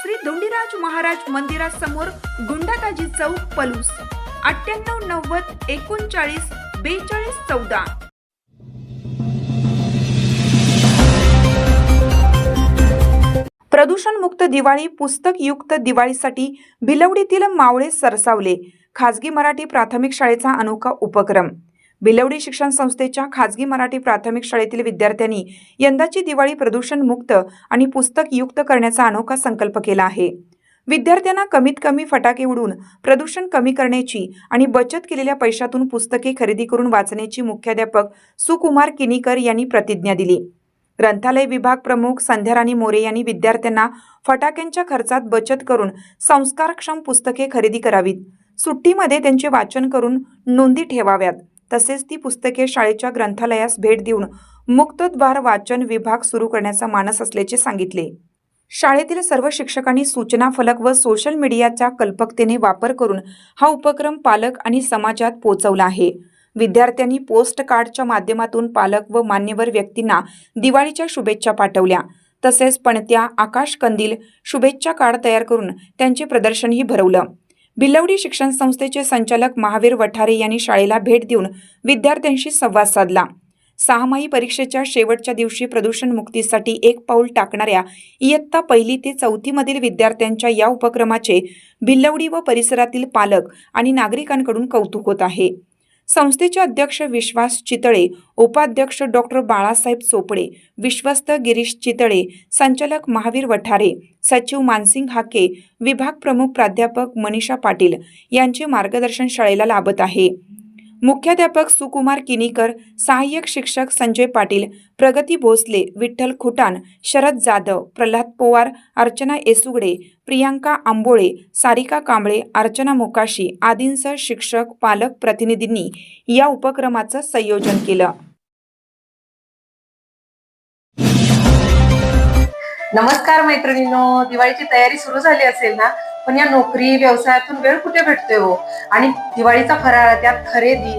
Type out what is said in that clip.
Shri Dondiraj Maharaj मंदिरासमोर गुंडाताजी चौक पलूस. अठ्ठ्याण्णव नव्वद एकोणचाळीस बेचाळीस चौदा. प्रदूषणमुक्त दिवाळी पुस्तकयुक्त दिवाळीसाठी भिलवडीतील मावळे सरसावले. खाजगी मराठी प्राथमिक शाळेचा अनोखा उपक्रम. भिलवडी शिक्षण संस्थेच्या खाजगी मराठी प्राथमिक शाळेतील विद्यार्थ्यांनी यंदाची दिवाळी प्रदूषणमुक्त आणि पुस्तकयुक्त करण्याचा अनोखा संकल्प केला आहे. विद्यार्थ्यांना कमीत कमी फटाके उडून प्रदूषण कमी करण्याची आणि बचत केलेल्या पैशातून पुस्तके खरेदी करून वाचण्याची मुख्याध्यापक सुकुमार किनीकर यांनी प्रतिज्ञा दिली. ग्रंथालय विभाग प्रमुख संध्याराणी मोरे यांनी विद्यार्थ्यांना फटाक्यांच्या खर्चात बचत करून संस्कारक्षम पुस्तके खरेदी करावीत. सुट्टीमध्ये त्यांचे वाचन करून नोंदी ठेवाव्यात. तसेच ती पुस्तके शाळेच्या ग्रंथालयास भेट देऊन मुक्तद्वार वाचन विभाग सुरू करण्याचा मानस असल्याचे सांगितले. शाळेतील सर्व शिक्षकांनी सूचना फलक व सोशल मीडियाच्या कल्पकतेने वापर करून हा उपक्रम पालक आणि समाजात पोहोचवला आहे. विद्यार्थ्यांनी पोस्ट कार्डच्या माध्यमातून पालक व मान्यवर व्यक्तींना दिवाळीच्या शुभेच्छा पाठवल्या. तसेच पणत्या आकाश कंदील शुभेच्छा कार्ड तयार करून त्यांचे प्रदर्शनही भरवलं. भिलवडी शिक्षण संस्थेचे संचालक महावीर वठारे यांनी शाळेला भेट देऊन विद्यार्थ्यांशी संवाद साधला. सहामाही परीक्षेच्या शेवटच्या दिवशी प्रदूषण मुक्तीसाठी एक पाऊल टाकणाऱ्या इयत्ता पहिली ते चौथीमधील विद्यार्थ्यांच्या या उपक्रमाचे भिल्लवडी व परिसरातील पालक आणि नागरिकांकडून कौतुक होत आहे. संस्थेचे अध्यक्ष विश्वास चितळे उपाध्यक्ष डॉक्टर बाळासाहेब चोपडे विश्वस्त गिरीश चितळे संचालक महावीर वठारे सचिव मानसिंग हाके विभाग प्रमुख प्राध्यापक मनीषा पाटील यांचे मार्गदर्शन शाळेला लाभत आहे. मुख्याध्यापक सुकुमार किनीकर सहाय्यक शिक्षक संजय पाटील प्रगती भोसले विठ्ठल खुटान शरद जाधव प्रल्हाद पोवार अर्चना येसुगडे प्रियांका आंबोळे सारिका कांबळे अर्चना मोकाशी आदींसह शिक्षक पालक प्रतिनिधींनी या उपक्रमाचं संयोजन केलं. नमस्कार मैत्रिणींनो दिवाळीची तयारी सुरू झाली असेल ना? पण या नोकरी व्यवसायातून वेळ कुठे भेटतोय हो? आणि दिवाळीचा फराळ त्यात खरेदी